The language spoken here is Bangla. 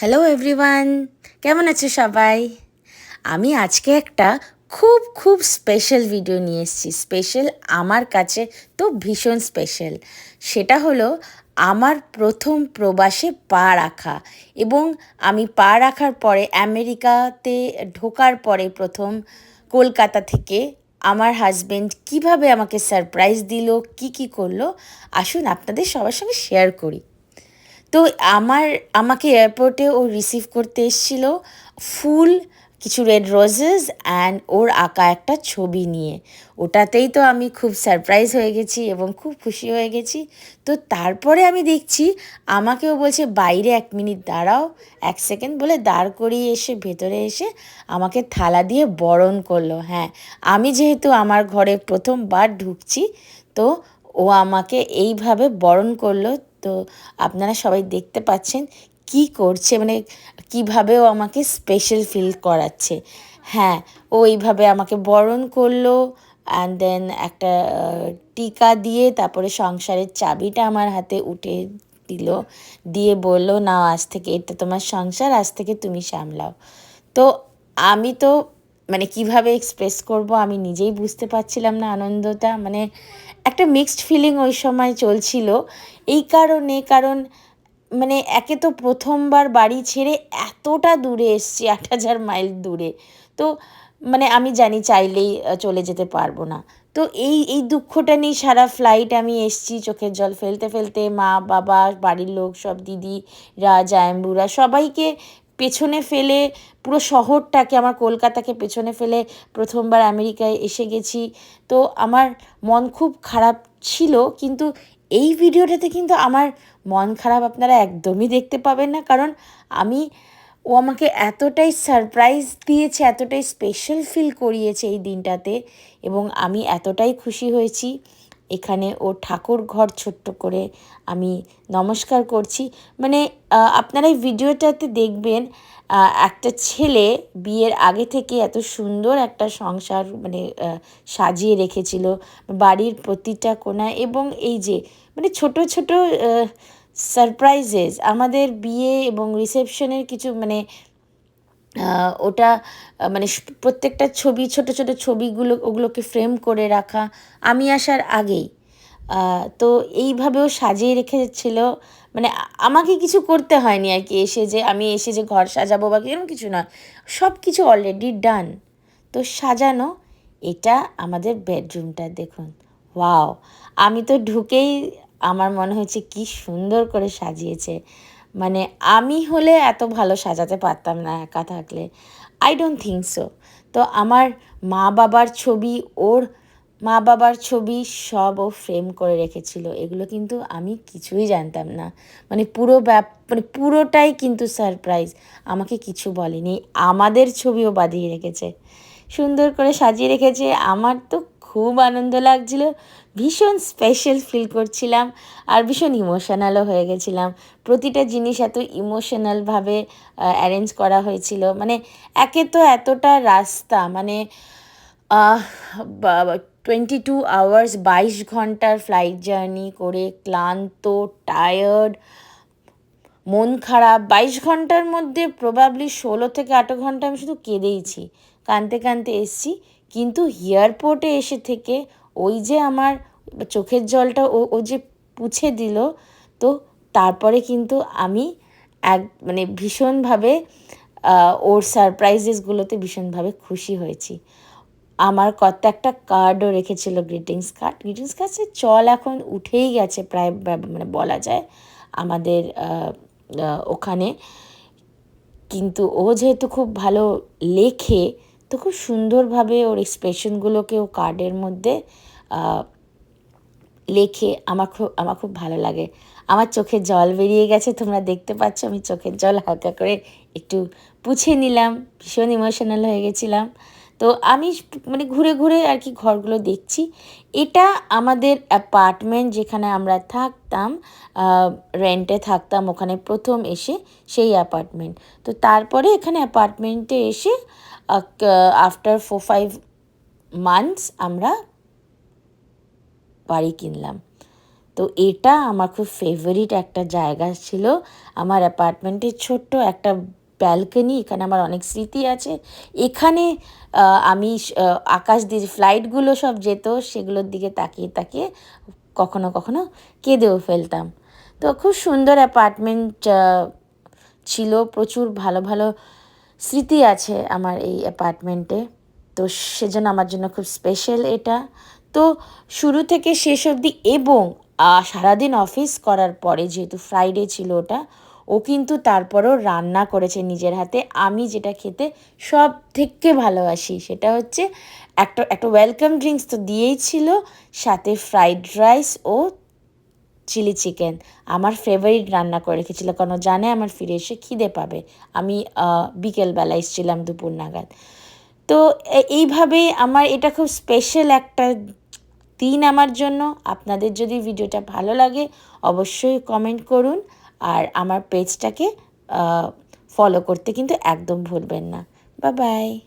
হ্যালো এভরিওয়ান কেমন আছো সবাই? আমি আজকে একটা খুব খুব স্পেশাল ভিডিও নিয়ে এসেছি। স্পেশাল আমার কাছে তো ভীষণ স্পেশাল সেটা হলো আমার প্রথম প্রবাসে পা রাখা এবং আমি পা রাখার পরে আমেরিকাতে ঢোকার পরে প্রথম কলকাতা থেকে আমার হাজবেন্ড কীভাবে আমাকে সারপ্রাইজ দিল, কি কি করল, আসুন আপনাদের সবার সঙ্গে শেয়ার করি। তো আমার, আমাকে এয়ারপোর্টে ও রিসিভ করতে এসেছিল ফুল, কিছু রেড রোজেস অ্যান্ড ওর আঁকা একটা ছবি নিয়ে। ওটাতেই তো আমি খুব সারপ্রাইজ হয়ে গেছি এবং খুব খুশি হয়ে গেছি। তো তারপরে আমি দেখছি আমাকেও বলছে, বাইরে এক মিনিট দাঁড়াও, এক সেকেন্ড বলে দাঁড় করিয়ে এসে ভেতরে এসে আমাকে থালা দিয়ে বরণ করল। হ্যাঁ আমি যেহেতু আমার ঘরে প্রথমবার ঢুকছি, তো ও আমাকে এইভাবে বরণ করল। তো আপনারা সবাই দেখতে পাচ্ছেন কি করছে মানে কীভাবে ও আমাকে স্পেশাল ফিল করাচ্ছে। হ্যাঁ ও এইভাবে আমাকে বরণ করল অ্যান্ড দেন একটা টিকা দিয়ে তারপরে সংসারের চাবিটা আমার হাতে উঠে দিল, দিয়ে বলল না আজ থেকে এটা তোমার সংসার, আজ থেকে তুমি সামলাও। তো আমি তো মানে কীভাবে এক্সপ্রেস করব আমি নিজেই বুঝতে পারছিলাম না আনন্দটা। মানে একটা মিক্সড ফিলিং ওই সময় চলছিল। এই কারণে, কারণ মানে একে তো প্রথমবার বাড়ি ছেড়ে এতটা দূরে এসছি, আট হাজার মাইল দূরে। তো মানে আমি জানি চাইলেই চলে যেতে পারব না। তো এই এই দুঃখটা নিয়ে সারা ফ্লাইট আমি এসছি চোখের জল ফেলতে ফেলতে। মা, বাবা, বাড়ির লোক সব দিদিরা জায়ম্বুরা সবাইকে পেছনে ফেলে পুরো শহরটাকে, আমার কলকাতাকে পেছনে ফেলে প্রথমবার আমেরিকায় এসে গেছি। তো আমার মন খুব খারাপ ছিল, কিন্তু এই ভিডিওটাতে কিন্তু আমার মন খারাপ আপনারা একদমই দেখতে পাবেন না, কারণ আমি, ও আমাকে এতটাই সারপ্রাইজ দিয়েছে, এতটাই স্পেশাল ফিল করিয়েছে এই দিনটাতে এবং আমি এতটাই খুশি হয়েছি। এখানে ও ঠাকুর ঘর ছোট্ট করে আমি নমস্কার করছি। মানে আপনারা এই ভিডিওটাতে দেখবেন একটা ছেলে বিয়ের আগে থেকে এত সুন্দর একটা সংসার মানে সাজিয়ে রেখেছিল, বাড়ির প্রতিটা কোনায় এবং এই যে মানে ছোট ছোট সারপ্রাইজেস আমাদের বিয়ে এবং রিসেপশনের কিছু মানে ওটা মানে প্রত্যেকটা ছবি, ছোট ছোট ছবিগুলো, ওগুলোকে ফ্রেম করে রাখা আমি আসার আগেই। তো এইভাবেও সাজিয়ে রেখেছিল। মানে আমাকে কিছু করতে হয়নি আর কি এসে যে, আমি এসে যে ঘর সাজাবো বা এরকম কিছু না। সব কিছু অলরেডি ডান তো সাজানো, এটা আমাদের বেডরুমটা দেখুন। ওয়াও আমি তো ঢুকেই আমার মনে হয়েছে কি সুন্দর করে সাজিয়েছে। মানে আমি হলে এত ভালো সাজাতে পারতাম না একা থাকলে। আই ডোন্ট থিঙ্ক সো তো আমার মা বাবার ছবি, ওর মা বাবার ছবি সব ও ফ্রেম করে রেখেছিল। এগুলো কিন্তু আমি কিছুই জানতাম না। মানে পুরো ব্যাপ মানে পুরোটাই কিন্তু সারপ্রাইজ আমাকে কিছু বলেনি। আমাদের ছবিও বাঁধিয়ে রেখেছে। সুন্দর করে সাজিয়ে রেখেছে। আমার তো খুব আনন্দ লাগছিল। ভীষণ স্পেশাল ফিল করছিলাম আর ভীষণ ইমোশনালও হয়ে গেছিলাম। প্রতিটা জিনিস এত ইমোশনালভাবে অ্যারেঞ্জ করা হয়েছিল। মানে একে তো এতটা রাস্তা মানে টোয়েন্টি টু আওয়ার্স বাইশ ঘণ্টার ফ্লাইট জার্নি করে ক্লান্ত টায়ার্ড মন খারাপ। বাইশ ঘণ্টার মধ্যে প্রবাবলি ষোলো থেকে আট ঘণ্টা আমি শুধু কেঁদেইছি। কানতে কানতে এসছি। কিন্তু এয়ারপোর্টে এসে থেকে ওই যে আমার চোখের জলটা ও ও যে পুছে দিল, তো তারপরে কিন্তু আমি এক মানে ভীষণভাবে ওর সারপ্রাইজেসগুলোতে ভীষণভাবে খুশি হয়েছি। আমার কত একটা কার্ডও রেখেছিল গ্রিটিংস কার্ড গ্রিটিংস কার্ডের চল এখন উঠেই গেছে প্রায় মানে বলা যায় আমাদের ওখানে। কিন্তু ও যেহেতু খুব ভালো লেখে তো খুব সুন্দরভাবে ওর এক্সপ্রেশনগুলোকে ও কার্ডের মধ্যে লেখে। আমার খুব আমার খুব ভালো লাগে। আমার চোখে জল বেরিয়ে গেছে, তোমরা দেখতে পাচ্ছ, আমি চোখের জল হালকা করে একটু পুছে নিলাম। ভীষণ ইমোশনাল হয়ে গেছিলাম। তো আমি মানে ঘুরে ঘুরে আর কি ঘরগুলো দেখছি। এটা আমাদের অ্যাপার্টমেন্ট যেখানে আমরা থাকতাম রেন্টে থাকতাম, ওখানে প্রথম এসে সেই অ্যাপার্টমেন্ট তো তারপরে এখানে অ্যাপার্টমেন্টে এসে আফটার ফোর ফাইভ মান্থস আমরা বাড়ি কিনলাম। তো এটা আমার খুব ফেভারিট একটা জায়গা ছিল। আমার অ্যাপার্টমেন্টের ছোট্ট একটা ব্যালকনি এখানে আমার অনেক স্মৃতি আছে। এখানে আমি আকাশ দিয়ে ফ্লাইটগুলো সব যেত, সেগুলোর দিকে তাকিয়ে তাকিয়ে কখনো কখনো কেঁদেও ফেলতাম। তো খুব সুন্দর অ্যাপার্টমেন্ট ছিল। প্রচুর ভালো ভালো স্মৃতি আছে আমার এই অ্যাপার্টমেন্টে তো সেজন্য আমার জন্য খুব স্পেশাল এটা। তো শুরু থেকে শেষ অবধি এবং সারাদিন অফিস করার পরে যেহেতু ফ্রাইডে ছিল ওটা, ও কিন্তু তারপরও রান্না করেছে নিজের হাতে। আমি যেটা খেতে সব থেকে ভালোবাসি সেটা হচ্ছে একটা একটা ওয়েলকাম ড্রিঙ্কস তো দিয়েই ছিল, সাথে ফ্রাইড রাইস ও চিলি চিকেন। আমার ফেভারিট রান্না করে রেখেছিল কারণ জানে? আমার ফিরে এসে খিদে পাবে। আমি বিকেলবেলা এসেছিলাম দুপুর নাগাদ। তো, এ- এইভাবেই আমার এটা খুব স্পেশাল একটা দিন আমার জন্য। আপনাদের যদি ভিডিওটা ভালো লাগে, অবশ্যই কমেন্ট করুন। আর আমার পেজটাকে ফলো করতে কিন্তু একদম ভুলবেন না। বা বাই